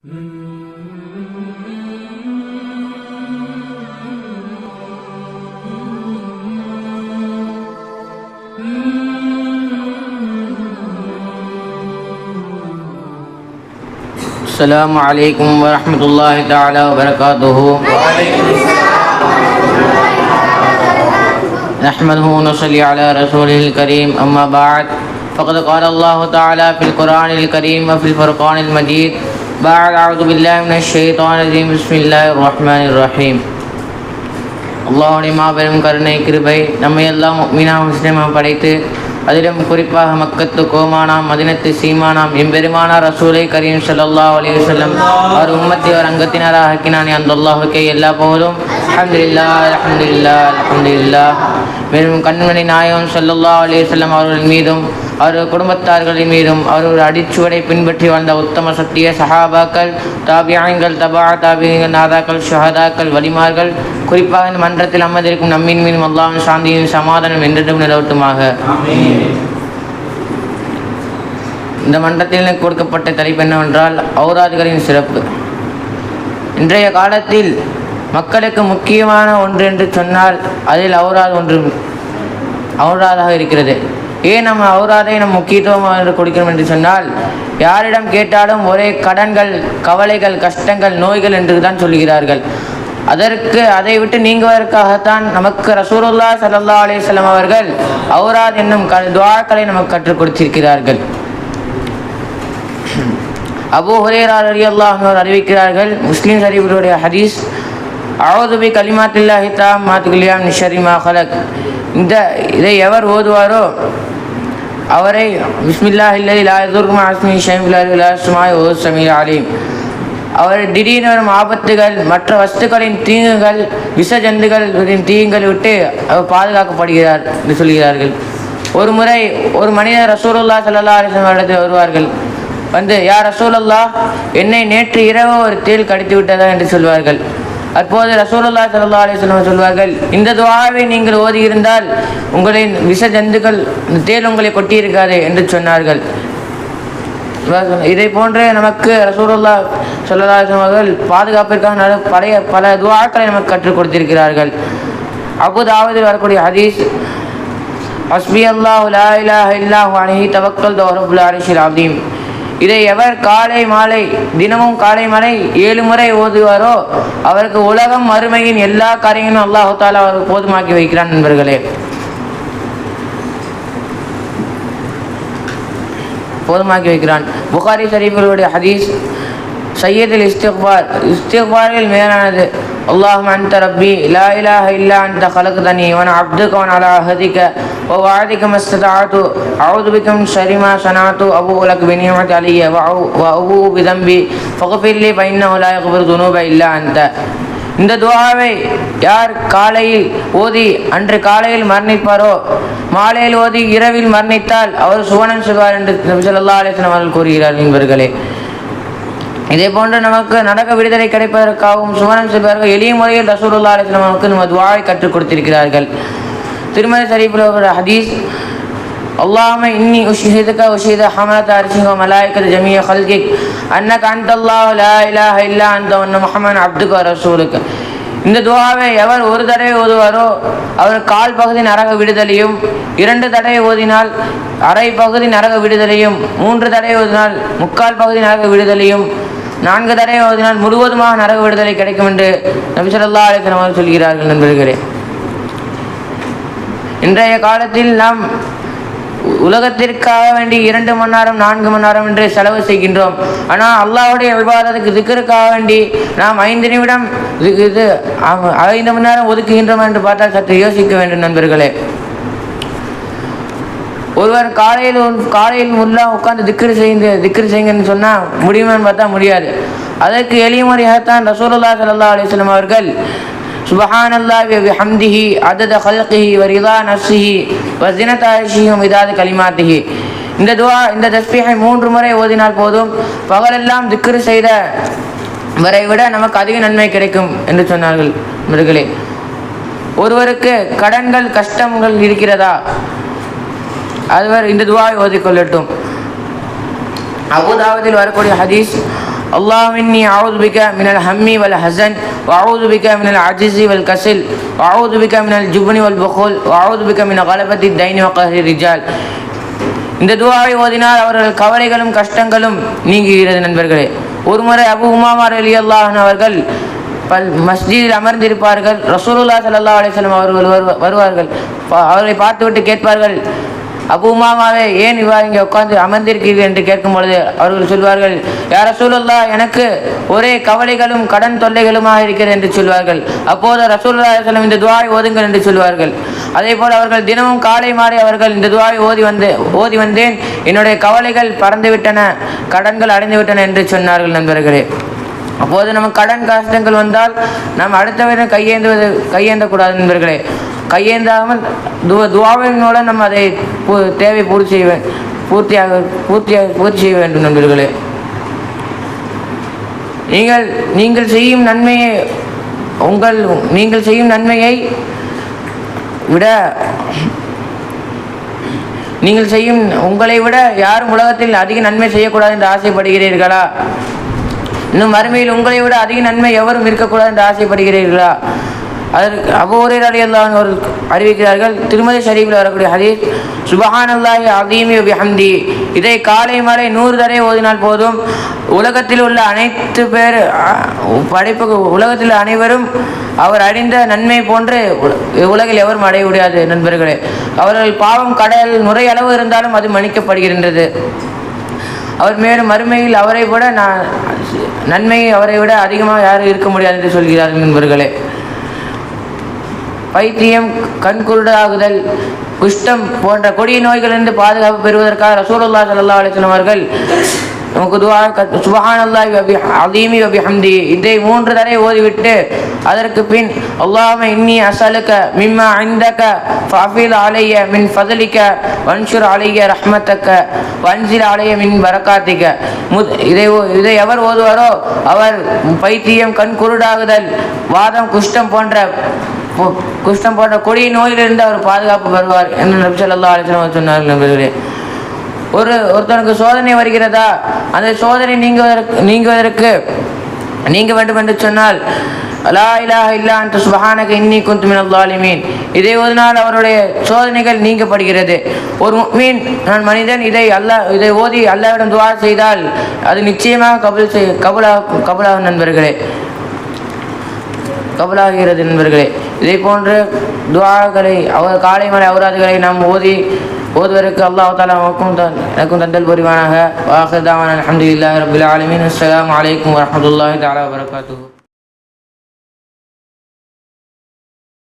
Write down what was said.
السلام عليكم ورحمة الله تعالى وبركاته نحمده ونصلي على رسوله الكريم أما بعد فقد قال الله تعالى في القرآن الكريم وفي الفرقان المجيد بعد أعوذ بالله من الشيطان الرجيم بسم الله الرحمن الرحيم அல்லாஹுடைய மாபெரும் கருணை கிருபை நம்மை எல்லாம் மீனா முஸ்லிமாக படைத்து அதிலும் குறிப்பாக மக்கத்து கோமானாம் மதினத்து சீமானாம் எம்பெருமானார் ரசூலை கரீம் ஸல்லல்லாஹு அலைஹி வஸல்லம் அவர் உம்மத்தை அவர் அங்கத்தினராக ஆக்கினானே அந்த அல்லாஹுக்கே எல்லா போதும் அல்ஹம்துலில்லா அல்ஹம்துலில்லா அல்ஹம்துலில்லா மேலும் கண்மணி நாயகம் ஸல்லல்லாஹு அலைஹி வஸல்லம் அவர்கள் மீதும் அவர் குடும்பத்தார்களின் மீதும் அவர்கள் அடிச்சுவடை பின்பற்றி வந்த உத்தம சத்திய சஹாபாக்கள் தாபியாங்கள் தபா தாபியங்கள் நாதாக்கள் ஷஹதாக்கள் வலிமார்கள் குறிப்பாக இந்த மன்றத்தில் அமர்ந்திருக்கும் நம்மின் மீதும் அல்லாஹ்வின் சாந்தியும் சமாதானம் என்றும் நிலவட்டுமாக. இந்த மன்றத்தில் எனக்கு கொடுக்கப்பட்ட தலைப்பு என்னவென்றால் ஔராதுகளின் சிறப்பு. இன்றைய காலத்தில் மக்களுக்கு முக்கியமான ஒன்று என்று சொன்னால் அதில் ஔராது ஒன்று ஔராதாக இருக்கிறது. ஏன் நம்ம ஔராதை நம் முக்கியத்துவமாக கொடுக்கிறோம் என்று சொன்னால் யாரிடம் கேட்டாலும் ஒரே கடன்கள் கவலைகள் கஷ்டங்கள் நோய்கள் என்று தான் சொல்கிறார்கள் அதற்கு அதை விட்டு நீங்குவதற்காகத்தான் நமக்கு ரசூருல்லா சல்லா அலிசல்லாம் அவர்கள் அவுராத் என்னும் க துவாக்களை நமக்கு கற்றுக் கொடுத்திருக்கிறார்கள். அபு ஹுரேரார் ரலியல்லாஹு அவர் அறிவிக்கிறார்கள் முஸ்லீம் ஷரீஃபுடைய ஹதீஸ் அவுது பி கலிமாத்தில்லாஹி தாம்மாத்துலியாம் நிஷரிமா ஹலக். இந்த இதை எவர் ஓதுவாரோ அவரை பிஸ்மில்லா இல்லை லாயதுர்மா ஆஸ்மி ஷைமுல்லா சுமாய் ஓ சமீர் அலீம். அவர் திடீர்னு வரும் ஆபத்துகள் மற்ற வஸ்துக்களின் தீங்குகள் விஷ ஜந்துகளின் தீங்குகளை விட்டு அவர் பாதுகாக்கப்படுகிறார் என்று சொல்கிறார்கள். ஒரு முறை ஒரு மனிதர் ரசூலுல்லா சல்லா அலிஸ்லாம் இடத்தில் வருவார்கள். வந்து யார் ரசூலல்லா என்னை நேற்று இரவு ஒரு தேல் கடித்து விட்டதா? என்று சொல்வார்கள். அப்போது ரசூலுல்லா சல்லா அலிஸ்லாம் சொல்வார்கள் இந்த துவாவை நீங்கள் ஓதியிருந்தால் உங்களின் விஷ ஜந்துக்கள் தேல் உங்களை கொட்டியிருக்காது என்று சொன்னார்கள். இதை போன்று நமக்கு ரசூலுல்லா சல்லா அலிஸ்லாம் அவர்கள் பழைய பல துவாக்களை நமக்கு கற்றுக் கொடுத்திருக்கிறார்கள். அபுதாவது வரக்கூடிய ஹதீஸ் ஹஸ்பி அல்லாஹ் லா இலாஹ தவக்கல் ரப்புல் அரிஷில் அதீம் இதை எவர் காலை மாலை தினமும் காலை மாலை ஏழு முறை ஓதுவாரோ அவருக்கு உலகம் மறுமையின் எல்லா காரியங்களும் அல்லாஹு அவருக்கு போதுமாக்கி வைக்கிறான் நண்பர்களே. போதுமாக்கி வைக்கிறான். புகாரி ஷரீஃபர்களுடைய ஹதீஸ் சையதில் இஸ்திக்பார் இஸ்திக்பாரில் மேலானது அல்லாஹ் அன்த ரப்பி லா இலாஹ இல்லா அந்த கலக்கு தனி இவன் அப்துக் அவன் அலா ஹதிக்க ما استطعت أعوذ بك من شر ما صنعت أبوء لك بنعمتك علي وأعو- وأبوء بذنبي فاغفر لي فإنه لا يغفر الذنوب إلا أنت இந்த துவாவை யார் காலையில் ஓதி அன்று காலையில் மரணிப்பாரோ மாலையில் ஓதி இரவில் மரணித்தால் அவர் சுவனம் செல்வார் என்று நபி ஸல்லல்லாஹு அலைஹி வஸல்லம் அவர்கள் கூறுகிறார் நண்பர்களே இதே போன்று நமக்கு நடக்க விடுதலை கிடைப்பதற்காகவும் சுவனம் செல்வார்கள் எளிய முறையில் ரசூலுல்லாஹி அலைஹி வஸல்லம் நமக்கு நம்ம துவாவை கற்றுக் கொடுத்திருக்கிறார்கள் திருமதி சரீஃபில் ஒரு ஹதீஸ் அல்லாம இன்னி உஷ்ஹிதுக உஷ்ஹித ஹமலத் அரிசிங்க மலாய்க்கத் ஜமிய ஹல்கிக். அன்னக் அந்த அல்லாஹ் லா இலாஹ இல்லா அந்த ஒன்னு முகமன் அப்துக ரசூலுக்கு இந்த துவாவை எவர் ஒரு தடவை ஓதுவாரோ அவர் கால் பகுதி நரக விடுதலையும் இரண்டு தடவை ஓதினால் அரை பகுதி நரக விடுதலையும் மூன்று தடவை ஓதினால் முக்கால் பகுதி நரக விடுதலையும் நான்கு தடவை ஓதினால் முழுவதுமாக நரக விடுதலை கிடைக்கும் என்று நபிசல்லா அலிஸ்லாம் சொல்கிறார்கள் நண்பர்களே. இன்றைய காலத்தில் நாம் உலகத்திற்காக வேண்டி இரண்டு மணி நேரம் நான்கு மணி நேரம் என்று செலவு செய்கின்றோம். ஆனால் அல்லாவுடைய விவாதத்துக்கு திக்கருக்காக வேண்டி நாம் ஐந்து நிமிடம் இது ஐந்து மணி நேரம் ஒதுக்குகின்றோம் என்று பார்த்தால் சற்று யோசிக்க வேண்டும் நண்பர்களே. ஒருவர் காலையில் காலையில் முல்லா உட்கார்ந்து திக்ரு செய்யுங்க திக்ரு செய்யுங்கன்னு சொன்னால் முடியுமான்னு பார்த்தா முடியாது. அதற்கு எளிய முறையாகத்தான் ரசூலுல்லாஹி சல்லா அலிஸ்லாம் அவர்கள் சுபஹானல்லாஹி வ பிஹம்திஹி அதத ஹல்கிஹி வ ரிதா நஃப்ஸிஹி வ ஸினத கலிமாத்திஹி. இந்த துவா இந்த தஸ்பீஹை மூன்று முறை ஓதினால் போதும். பகலெல்லாம் திக்ரு செய்த வரை விட நமக்கு அதிக நன்மை கிடைக்கும் என்று சொன்னார்கள் நண்பர்களே ஒருவருக்கு கடன்கள் கஷ்டங்கள் இருக்கிறதா? அதுவர் இந்த துவாவை ஓதிக்கொள்ளட்டும் அபுதாவதில் வரக்கூடிய ஹதீஸ் اللهم إني أعوذ بك من الهم والحزن وأعوذ بك من العجز والكسل وأعوذ بك من الجبن والبخل وأعوذ بك من غلبة الدين وقهر الرجال இந்த துவாவை ஓதினால் அவர்கள் கவலைகளும் கஷ்டங்களும் நீங்குகிறது நண்பர்களே ஒருமுறை அபு உமாமார் அலி அல்லாஹன் அவர்கள் பல் மஸ்ஜிதில் அமர்ந்திருப்பார்கள் ரசூலுல்லா ஸல்லல்லாஹு அலைஹி வஸல்லம் அவர்கள் வருவ- வருவார்கள் பா- அவர்களை பார்த்துவிட்டு கேட்பார்கள் அபு உமாமாவே ஏன் இவ்வாறு இங்கே உட்கார்ந்து அமர்ந்திருக்கிறீர்கள்? என்று கேட்கும் பொழுது அவர்கள் சொல்வார்கள் யார் சூழல்லா எனக்கு ஒரே கவலைகளும் கடன் தொல்லைகளுமாக இருக்கிறது? என்று சொல்வார்கள். அப்போது ரசூல்லாசலம் இந்த துவாவை ஓதுங்கள் என்று சொல்வார்கள். அதே போல் அவர்கள் தினமும் காலை மாறி அவர்கள் இந்த துவாவை ஓதி வந்து ஓதி வந்தேன். என்னுடைய கவலைகள் பறந்துவிட்டன கடன்கள் அடைந்துவிட்டன என்று சொன்னார்கள் நண்பர்களே. அப்போது நம்ம கடன் கஷ்டங்கள் வந்தால் நாம் அடுத்தவரிடம் கையேந்துவது கையேந்தக்கூடாது நண்பர்களே. கையேந்தாமல் து துவாவின் மூலம் நம்ம அதை பூ- தேவை பூர்த்தி செய்ய பூர்த்தியாக பூர்த்தியாக பூர்த்தி செய்ய வேண்டும் நண்பர்களே. நீங்கள் நீங்கள் செய்யும் நன்மையை உங்கள் நீங்கள் செய்யும் நன்மையை விட நீங்கள் செய்யும் உங்களை விட யாரும் உலகத்தில் அதிக நன்மை செய்யக்கூடாது என்று ஆசைப்படுகிறீர்களா? இன்னும் மறுமையில் உங்களை விட அதிக நன்மை எவரும் இருக்கக்கூடாது என்று ஆசைப்படுகிறீர்களா? அதற்கு அபூரர் அடையல்லான் ஒரு அறிவிக்கிறார்கள் திருமதி ஷரீஃபில் வரக்கூடிய ஹதீஸ் சுபஹானல்லாஹி அதீமி பிஹம்தி இதை காலை மாலை நூறு தடவை ஓதினால் போதும். உலகத்தில் உள்ள அனைத்து பேர் படைப்பு உலகத்தில் அனைவரும் அவர் அடைந்த நன்மை போன்று உலகில் எவரும் அடைய முடியாது நண்பர்களே. அவர்கள் பாவம் கடல் நுரையளவு இருந்தாலும் அது மன்னிக்கப்படுகின்றது. அவர் மேலும் மறுமையில் அவரை விட நான் நன்மை அவரை விட அதிகமாக யாரும் இருக்க முடியாது என்று சொல்கிறார்கள் நண்பர்களே. பைத்தியம் கண்குருடாகுதல் குஷ்டம் போன்ற கொடிய நோய்களிலிருந்து பாதுகாப்பு பெறுவதற்காக ரசூலுல்லா சல்லா அலிஸ்லாம் அவர்கள் நமக்கு துவா சுபஹானல்லாஹி வபி அதீமி ஹம்தி இதை மூன்று தடவை ஓதிவிட்டு அதற்கு பின் அல்லாம இன்னி அசலுக்க மிம்மா இந்தக ஃபஅஃபில் அலைய மின் ஃபதலிக்க வன்ஷுர் அலைய ரஹ்மத்தக்க வன்சில் அலைய மின் வரக்காத்திக்க முத் இதை ஓ- இதை எவர் ஓதுவாரோ அவர் பைத்தியம் கண் குருடாகுதல் வாதம் குஷ்டம் போன்ற குஷ்டம் போன்ற கொடிய நோயிலிருந்து அவர் பாதுகாப்பு பெறுவார் என்று நபி ஸல்லல்லாஹு அலைஹி சொன்னார்கள் ஒரு ஒருத்தனுக்கு சோதனை வருகிறதா? அந்த சோதனை நீங்குவதற்கு நீங்குவதற்கு நீங்க வேண்டும் என்று சொன்னால் லா இலாஹ இல்லா அன்ட சுபஹானக இன்னி குன்து மினல் இதை ஓதினால் அவருடைய சோதனைகள் நீங்கப்படுகிறது. ஒரு மீன் நான் மனிதன் இதை அல்லாஹ் இதை ஓதி அல்லாவிடம் துவா செய்தால் அது நிச்சயமாக கபுல் செய் கபுலா கபுலாகும் நண்பர்களே. கபலாகிறது நண்பர்களே இதே போன்று துவாக்களை அவர் காலை மலை அவராதுகளை நாம் ஓதி ஓதுவதற்கு அல்லாஹ் தாலா நமக்கும் தன் எனக்கும் தந்தல் புரிவானாக. வாஹதாவான் அலமதுல்லாஹி ரபுல் ஆலமின். அஸ்லாம் வலைக்கம் வரமத்துல்லாஹி தாலா வரகாத்து